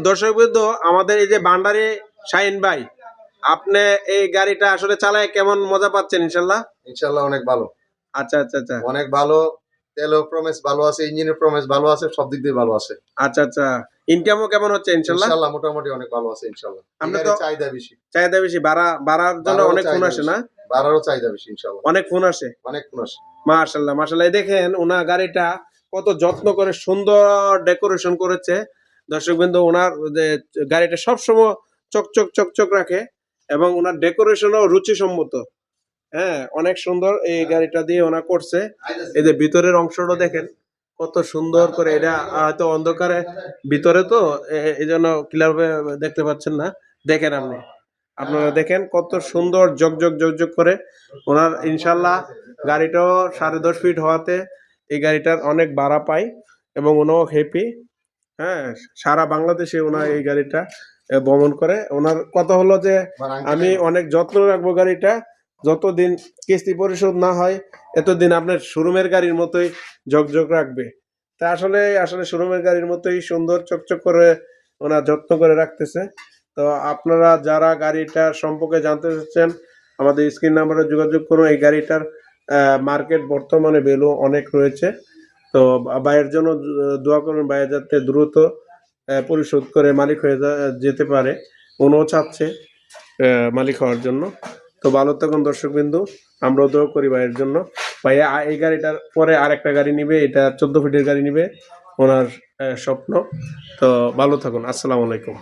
দর্শক বৃন্দ আমাদের এই যে বান্ডারি শাহিন ভাই আপনি এই গাড়িটা আসলে চালায় কেমন মজা পাচ্ছেন ইনশাল্লাহ? ইনশাল্লাহ অনেক ভালো। আচ্ছা আচ্ছা আচ্ছা। অনেক ভালো প্রমেস ভালো আছে ইঞ্জিনের প্রমেস ভালো আছে সব দিক দিয়ে ভালো আছে। আচ্ছা আচ্ছা। ইনকামও কেমন হচ্ছে ইনশাল্লাহ? ইনশাল্লাহ মোটামুটি অনেক ভালো আছে ইনশাল্লাহ। আমরা তো- চাহিদা বেশি। চাহিদা বেশি ভাড়া ভাড়ার জন্য অনেক ফোন আসে না? বাড়ারও চাহিদা বেশি ইনশাল্লাহ। অনেক ফোন আসে? অনেক ফোন আসে। মাশাল্লাহ মাশাল্লাহ। দেখেন ওনার গাড়িটা কত যত্ন করে সুন্দর ডেকোরেশন করেছে। দর্শক বিন্দু ওনার গাড়িটা সবসময় চকচক চকচক রাখে এবং ওনার ডেকোরেশনও রুচিসম্মত। হ্যাঁ অনেক সুন্দর এই গাড়িটা দিয়ে ওনা করছে। এই যে ভিতরের অংশটা দেখেন, কত সুন্দর করে এটা, হয়তো অন্ধকারে ভিতরে তো এই জন্য ক্লিয়ার দেখতে পাচ্ছেন না। দেখেন আপনি। আপনারা দেখেন কত সুন্দর জগজগ জগজগ করে ওনার ইনশাল্লাহ গাড়িটাও সাড়ে দশ ফিট হওয়াতে এই গাড়িটার অনেক ভাড়া পাই এবং ওনাও হ্যাপি হ্যাঁ সারা বাংলাদেশে ওনার এই গাড়িটা ভ্রমণ করে। ওনার কথা হলো যে, আমি অনেক যত্ন রাখব গাড়িটা, যতদিন কিস্তি পরিশোধ না হয়, এতদিন আপনার শোরুমের গাড়ির মতোই ঝকঝক রাখবে। তা আসলে আসলে শোরুমের গাড়ির মতোই সুন্দর, চকচক করে ওনার যত্ন করে রাখতেছে। তো আপনারা যারা গাড়িটা সম্পর্কে জানতে চাচ্ছেন, আমাদের স্ক্রিন নাম্বারে যোগাযোগ করুন। এই গাড়িটার মার্কেট বর্তমানে ভ্যালু অনেক রয়েছে। তো ভাইয়ের জন্য দোয়া করুন ভাইয়ের যাতে দ্রুত পরিশোধ করে মালিক হয়ে যেতে পারে। উনিও চাচ্ছে মালিক হওয়ার জন্য। তো ভালো থাকুন দর্শক বিন্দু আমরাও দোয়া করি ভাইয়ের জন্য। ভাইয়া এই গাড়িটার পরে আরেকটা গাড়ি নিবে, এটা চোদ্দ ফিটের গাড়ি নিবে, ওনার স্বপ্ন। তো ভালো থাকুন, আসসালামু আলাইকুম।